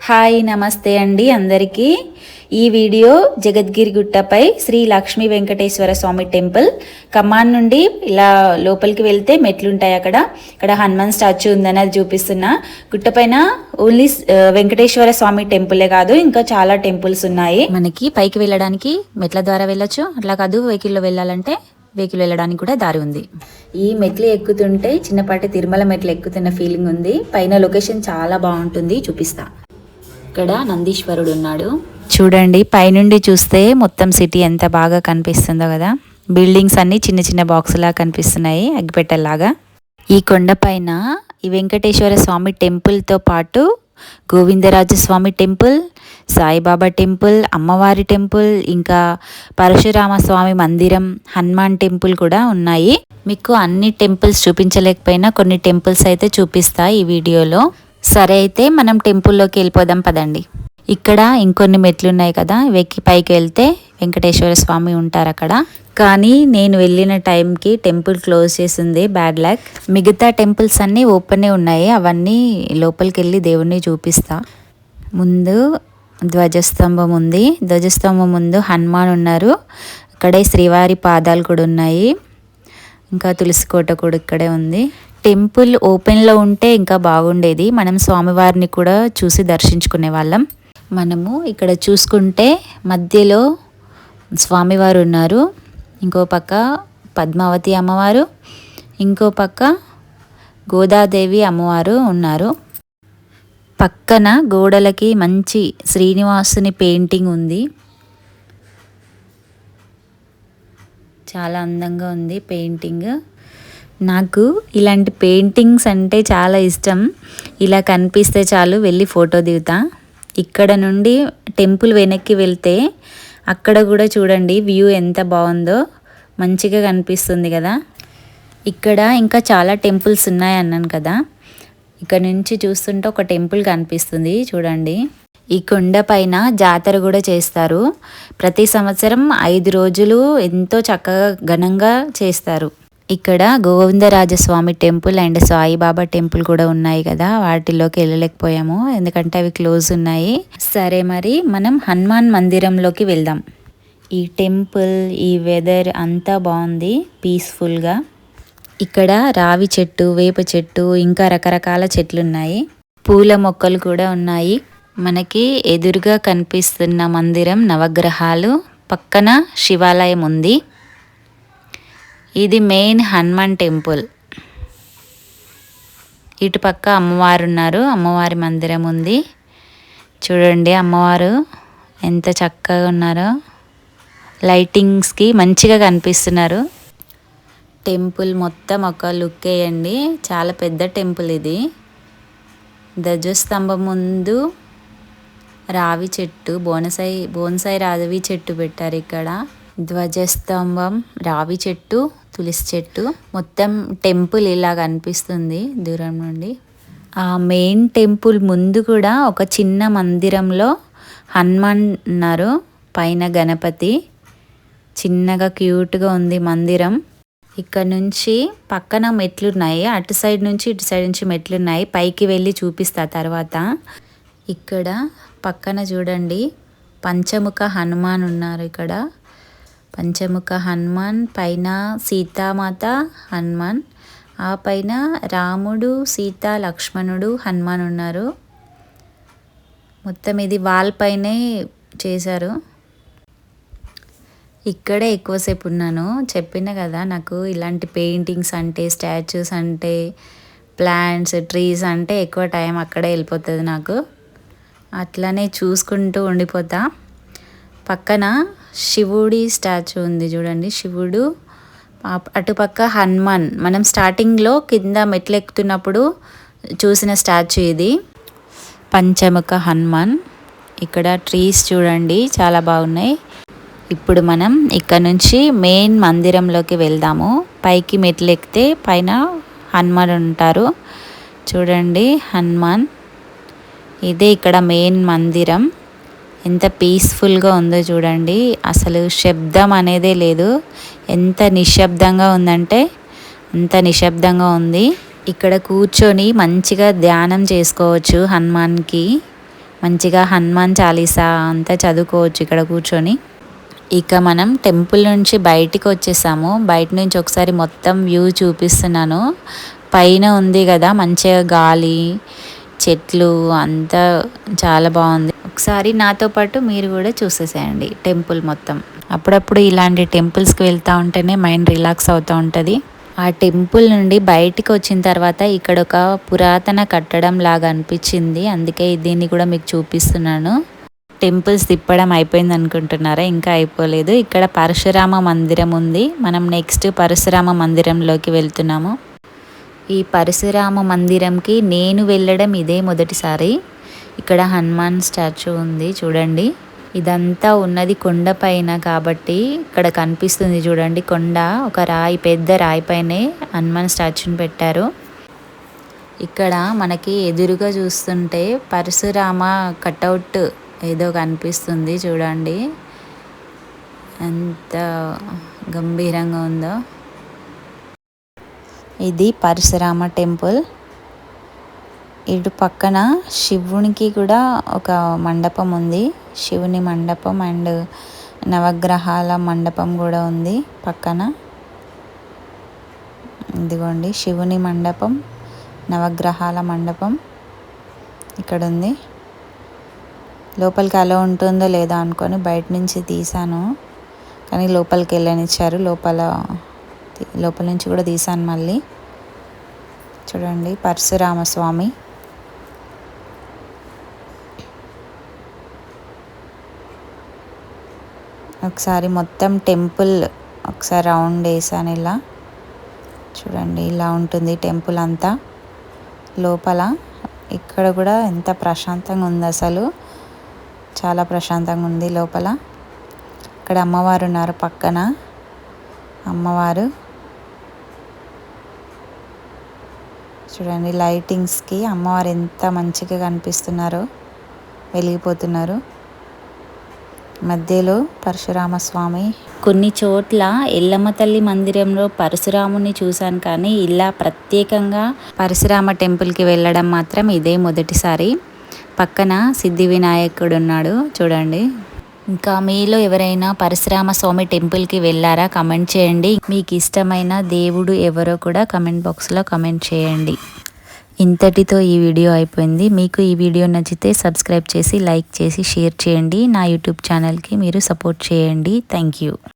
Hi నమస్తే అండి అందరికీ. ఈ వీడియో జగద్గిరి గుట్టపై శ్రీ లక్ష్మీ వెంకటేశ్వర స్వామి టెంపుల్ కమాన్ నుండి ఇలా లోపలికి వెళ్తే మెట్లు ఉంటాయి అక్కడ ఇక్కడ హనుమాన్ స్టాచ్యూ ఉందని అది చూపిస్తున్నా. గుట్టపైన ఓన్లీ వెంకటేశ్వర స్వామి టెంపులే కాదు ఇంకా చాలా టెంపుల్స్ ఉన్నాయి. మనకి పైకి వెళ్ళడానికి మెట్ల ద్వారా వెళ్ళొచ్చు. అట్లా కాదు వెహికల్లో వెళ్ళాలంటే వెహికల్ వెళ్ళడానికి కూడా దారి ఉంది. ఈ మెట్లు ఎక్కుతుంటే చిన్నపాటి తిరుమల మెట్లు ఎక్కుతున్న ఫీలింగ్ ఉంది. పైన లొకేషన్ చాలా బాగుంటుంది చూపిస్తా. ఇక్కడ నందీశ్వరుడు ఉన్నాడు చూడండి పైనుండి చూస్తే మొత్తం సిటీ ఎంత బాగా కనిపిస్తుందో కదా. బిల్డింగ్స్ అన్ని చిన్న చిన్న బాక్సులా కనిపిస్తున్నాయి అగ్గిపెట్టెల్లాగా. ఈ కొండపైన ఈ వెంకటేశ్వర స్వామి టెంపుల్తో పాటు గోవిందరాజు స్వామి టెంపుల్ సాయిబాబా టెంపుల్ అమ్మవారి టెంపుల్ ఇంకా పరశురామ స్వామి మందిరం హనుమాన్ టెంపుల్ కూడా ఉన్నాయి. మీకు అన్ని టెంపుల్స్ చూపించలేకపోయినా కొన్ని టెంపుల్స్ అయితే చూపిస్తా ఈ వీడియోలో. సరే అయితే మనం టెంపుల్లోకి వెళ్ళిపోదాం పదండి. ఇక్కడ ఇంకొన్ని మెట్లు ఉన్నాయి కదా వెక్కి పైకి వెళ్తే వెంకటేశ్వర స్వామి ఉంటారు అక్కడ కానీ నేను వెళ్ళిన టైంకి టెంపుల్ క్లోజ్ చేసింది బ్యాడ్ లక్. మిగతా టెంపుల్స్ అన్నీ ఓపెనే ఉన్నాయి అవన్నీ లోపలికి వెళ్ళి దేవుణ్ణి చూపిస్తా. ముందు ధ్వజస్తంభం ఉంది. ధ్వజస్తంభం ముందు హనుమాన్ ఉన్నారు. అక్కడే శ్రీవారి పాదాలు కూడా ఉన్నాయి. ఇంకా తులసి కోట కూడా ఇక్కడే ఉంది. టెంపుల్ ఓపెన్లో ఉంటే ఇంకా బాగుండేది. మనం స్వామివారిని కూడా చూసి దర్శించుకునే వాళ్ళం. మనము ఇక్కడ చూసుకుంటే మధ్యలో స్వామివారు ఉన్నారు. ఇంకో పక్క పద్మావతి అమ్మవారు. ఇంకో పక్క గోదాదేవి అమ్మవారు ఉన్నారు. పక్కన గోడలకి మంచి శ్రీనివాసుని పెయింటింగ్ ఉంది. చాలా అందంగా ఉంది పెయింటింగ్. నాకు ఇలాంటి పెయింటింగ్స్ అంటే చాలా ఇష్టం. ఇలా కనిపిస్తే చాలు వెళ్ళి ఫోటో దిగుతా. ఇక్కడ నుండి టెంపుల్ వెనక్కి వెళ్తే అక్కడ కూడా చూడండి వ్యూ ఎంత బాగుందో. మంచిగా కనిపిస్తుంది కదా. ఇక్కడ ఇంకా చాలా టెంపుల్స్ ఉన్నాయి అన్నాను కదా. ఇక్కడ నుంచి చూస్తుంటే ఒక టెంపుల్ కనిపిస్తుంది చూడండి. ఈ కొండ పైన జాతర కూడా చేస్తారు. ప్రతి సంవత్సరం ఐదు రోజులు ఎంతో చక్కగా ఘనంగా చేస్తారు. ఇక్కడ Govindarajaswamy temple and Saibaba temple కూడా ఉన్నాయి కదా వాటిలోకి వెళ్ళలేకపోయాము ఎందుకంటే అవి క్లోజ్ ఉన్నాయి. సరే మరి మనం హనుమాన్ మందిరంలోకి వెళ్దాం. ఈ టెంపుల్ ఈ వెదర్ అంతా బాగుంది పీస్ఫుల్గా. ఇక్కడ రావి చెట్టు వేప చెట్టు ఇంకా రకరకాల చెట్లు ఉన్నాయి పూల మొక్కలు కూడా ఉన్నాయి. మనకి ఎదురుగా కనిపిస్తున్న మందిరం నవగ్రహాలు పక్కన శివాలయం ఉంది. ఇది మెయిన్ హనుమాన్ టెంపుల్. ఇటు పక్క అమ్మవారు ఉన్నారు అమ్మవారి మందిరం ఉంది. చూడండి అమ్మవారు ఎంత చక్కగా ఉన్నారో. లైటింగ్స్కి మంచిగా కనిపిస్తున్నారు. టెంపుల్ మొత్తం ఒక లుక్ వేయండి. చాలా పెద్ద టెంపుల్ ఇది. ధ్వజస్తంభం ముందు రావి చెట్టు బోనసాయి బోన్సాయి రావి చెట్టు పెట్టారు ఇక్కడ. ధ్వజస్తంభం రావి చెట్టు తులసి చెట్టు. మొత్తం టెంపుల్ ఇలా కనిపిస్తుంది దూరం నుండి. ఆ మెయిన్ టెంపుల్ ముందు కూడా ఒక చిన్న మందిరంలో హనుమాన్ ఉన్నారు. పైన గణపతి. చిన్నగా క్యూట్గా ఉంది మందిరం. ఇక్కడ నుంచి పక్కన మెట్లు ఉన్నాయి అటు సైడ్ నుంచి ఇటు సైడ్ నుంచి మెట్లు ఉన్నాయి పైకి వెళ్ళి చూపిస్తా తర్వాత. ఇక్కడ పక్కన చూడండి. పంచముఖ హనుమాన్ ఉన్నారు ఇక్కడ. పంచముఖ హనుమాన్ పైన సీతామాత హనుమాన్. ఆ పైన రాముడు సీత లక్ష్మణుడు హనుమాన్ ఉన్నారు. మొత్తం ఇది వాల్ పైనే చేశారు. ఇక్కడే ఎక్కువసేపు ఉన్నాను. చెప్పిన కదా నాకు ఇలాంటి పెయింటింగ్స్ అంటే స్టాచ్యూస్ అంటే ప్లాంట్స్ ట్రీస్ అంటే ఎక్కువ టైం అక్కడే వెళ్ళిపోతుంది నాకు. అట్లనే చూసుకుంటూ ఉండిపోతా. పక్కన శివుడి స్టాచ్యూ ఉంది చూడండి. శివుడు అటుపక్క హనుమాన్. మనం స్టార్టింగ్లో కింద మెట్లు ఎక్కుతున్నప్పుడు చూసిన స్టాచ్యూ ఇది. పంచముఖ హనుమాన్. ఇక్కడ ట్రీస్ చూడండి చాలా బాగున్నాయి. ఇప్పుడు మనం ఇక్కడ నుంచి మెయిన్ మందిరంలోకి వెళ్దాము. పైకి మెట్లు ఎక్కితే పైన హనుమాన్ ఉంటారు. చూడండి హనుమాన్. ఇదే ఇక్కడ మెయిన్ మందిరం. ఎంత పీస్ఫుల్గా ఉందో చూడండి. అసలు శబ్దం అనేదే లేదు. ఎంత నిశ్శబ్దంగా ఉందంటే అంత నిశ్శబ్దంగా ఉంది. ఇక్కడ కూర్చొని మంచిగా ధ్యానం చేసుకోవచ్చు హనుమాన్కి. మంచిగా హనుమాన్ చాలీసా అంతా చదువుకోవచ్చు ఇక్కడ కూర్చొని. ఇక మనం టెంపుల్ నుంచి బయటికి వచ్చేసాము. బయట నుంచి ఒకసారి మొత్తం వ్యూ చూపిస్తున్నాను. పైన ఉంది కదా మంచిగా గాలి చెట్లు అంతా చాలా బాగుంది. ఒకసారి నాతో పాటు మీరు కూడా చూసేసేయండి టెంపుల్ మొత్తం. అప్పుడప్పుడు ఇలాంటి టెంపుల్స్కి వెళ్తూ ఉంటేనే మైండ్ రిలాక్స్ అవుతూ ఉంటుంది. ఆ టెంపుల్ నుండి బయటికి వచ్చిన తర్వాత ఇక్కడ ఒక పురాతన కట్టడం లాగా అనిపించింది. అందుకే దీన్ని కూడా మీకు చూపిస్తున్నాను. టెంపుల్స్ తిప్పడం అయిపోయింది అనుకుంటున్నారా? ఇంకా అయిపోలేదు. ఇక్కడ పరశురామ మందిరం ఉంది. మనం నెక్స్ట్ పరశురామ మందిరంలోకి వెళ్తున్నాము. ఈ పరశురామ మందిరంకి నేను వెళ్ళడం ఇదే మొదటిసారి. ఇక్కడ హనుమాన్ స్టాచ్యూ ఉంది చూడండి. ఇదంతా ఉన్నది కొండ పైన కాబట్టి ఇక్కడ కనిపిస్తుంది చూడండి కొండ. ఒక రాయి పెద్ద రాయి పైనే హనుమాన్ స్టాచ్యూని పెట్టారు. ఇక్కడ మనకి ఎదురుగా చూస్తుంటే పరశురామ కటౌట్ ఏదో కనిపిస్తుంది చూడండి. ఎంత గంభీరంగా ఉందో. ఇది పరశురామ టెంపుల్. ఇటు పక్కన శివునికి కూడా ఒక మండపం ఉంది. శివుని మండపం అండ్ నవగ్రహాల మండపం కూడా ఉంది పక్కన. ఇదిగోండి శివుని మండపం నవగ్రహాల మండపం ఇక్కడ ఉంది. లోపలికి అలా ఉంటుందో లేదో అనుకొని బయట నుంచి తీసాను కానీ లోపలికి వెళ్ళనిచ్చారు. లోపల లోపల నుంచి కూడా తీసాను మళ్ళీ. చూడండి పరశురామస్వామి ఒకసారి మొత్తం టెంపుల్ ఒకసారి రౌండ్ వేసాను ఇలా. చూడండి ఇలా ఉంటుంది టెంపుల్ అంతా. లోపల ఇక్కడ కూడా ఎంత ప్రశాంతంగా ఉంది అసలు. చాలా ప్రశాంతంగా ఉంది లోపల. ఇక్కడ అమ్మవారు ఉన్నారు పక్కన. అమ్మవారు. చూడండి లైటింగ్స్కి అమ్మవారు ఎంత మంచిగా కనిపిస్తున్నారో వెలిగిపోతున్నారు. మధ్యలో పరశురామస్వామి. కొన్ని చోట్ల ఎల్లమ్మ తల్లి మందిరంలో పరశురాముని చూశాను కానీ ఇలా ప్రత్యేకంగా పరశురామ టెంపుల్కి వెళ్ళడం మాత్రం ఇదే మొదటిసారి. పక్కన సిద్ధి వినాయకుడు ఉన్నాడు చూడండి. ఇంకా మీలో ఎవరైనా పరశురామ స్వామి టెంపుల్కి వెళ్ళారా కమెంట్ చేయండి. మీకు ఇష్టమైన దేవుడు ఎవరో కూడా కమెంట్ బాక్స్లో కమెంట్ చేయండి. ఇంతటితో ఈ వీడియో అయిపోయింది. మీకు ఈ వీడియో నచ్చితే సబ్స్క్రైబ్ చేసి లైక్ చేసి షేర్ చేయండి. నా యూట్యూబ్ ఛానల్కి మీరు సపోర్ట్ చేయండి. Thank you.